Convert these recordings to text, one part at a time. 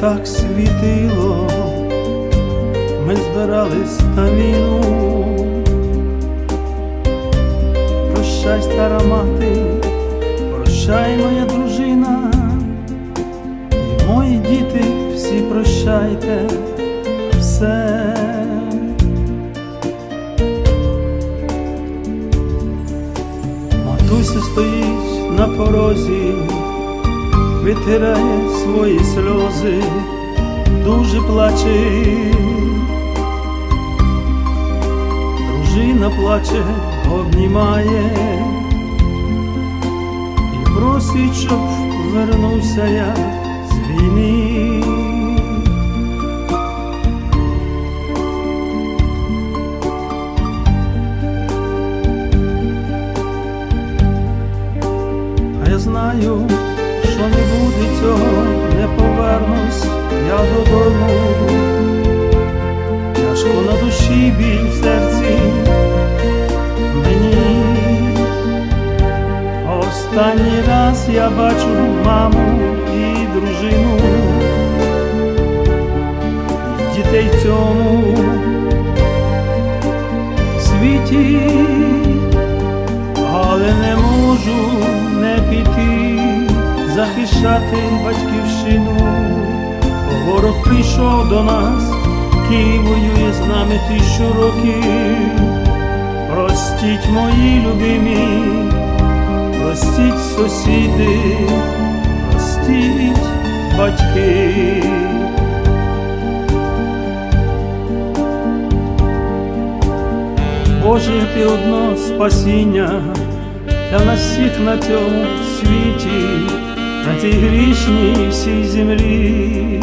так світило, ми збирались на війну. Прощай, стара мати, прощай, моя дружина, і мої діти всі прощайте все. Матуся стоїть на порозі, витирає свої сльози, дуже плаче. Дружина плаче, обнімає і просить, щоб вернувся я з війни. А я знаю, Останній раз я бачу маму і дружину, і дітей цьому світі, але не можу не піти захищати батьківщину. Ворог прийшов до нас, Київ воює з нами тисячу років. Простіть мої любимі, простіть сусіди, простіть батьки. Боже, ти одно спасіння для нас всіх на цьому світі, на цій грішній всій землі.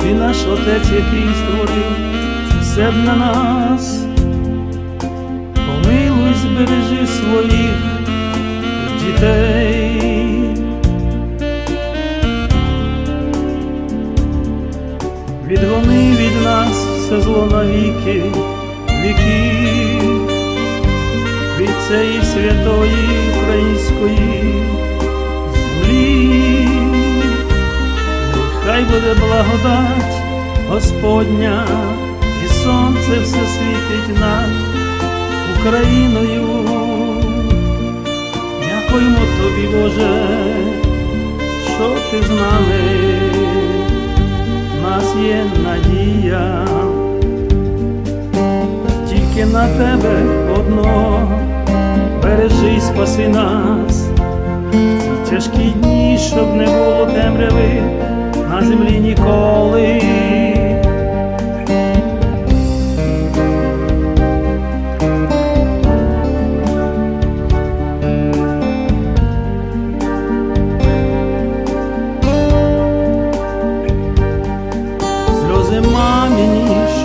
Ти наш Отець, який створив все для нас, помилуй, збережи своїх дітей. Відгони від нас все зло навіки, віків, від цієї святої української землі. Хай буде благодать Господня, і сонце все світить над Україною. Дякуємо тобі, Боже, що ти з нами, в нас є надія, тільки на тебе одно, бережи, спаси нас, ці тяжкі дні, щоб не було темряви на землі ніколи.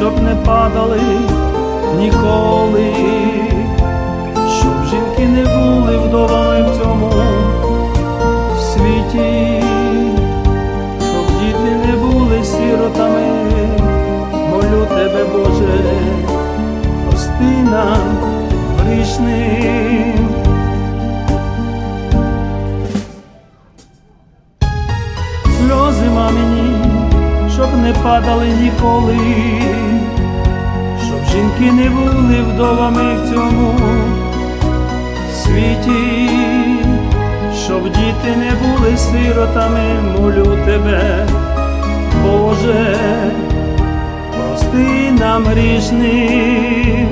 Щоб не падали ніколи, щоб жінки не були вдовами в цьому світі щоб діти не були сиротами, молю тебе, Боже, прости грішним. Сльози мамині, щоб не падали ніколи, жінки не були вдовами в цьому світі щоб діти не були сиротами, молю тебе, Боже, прости нам грішним.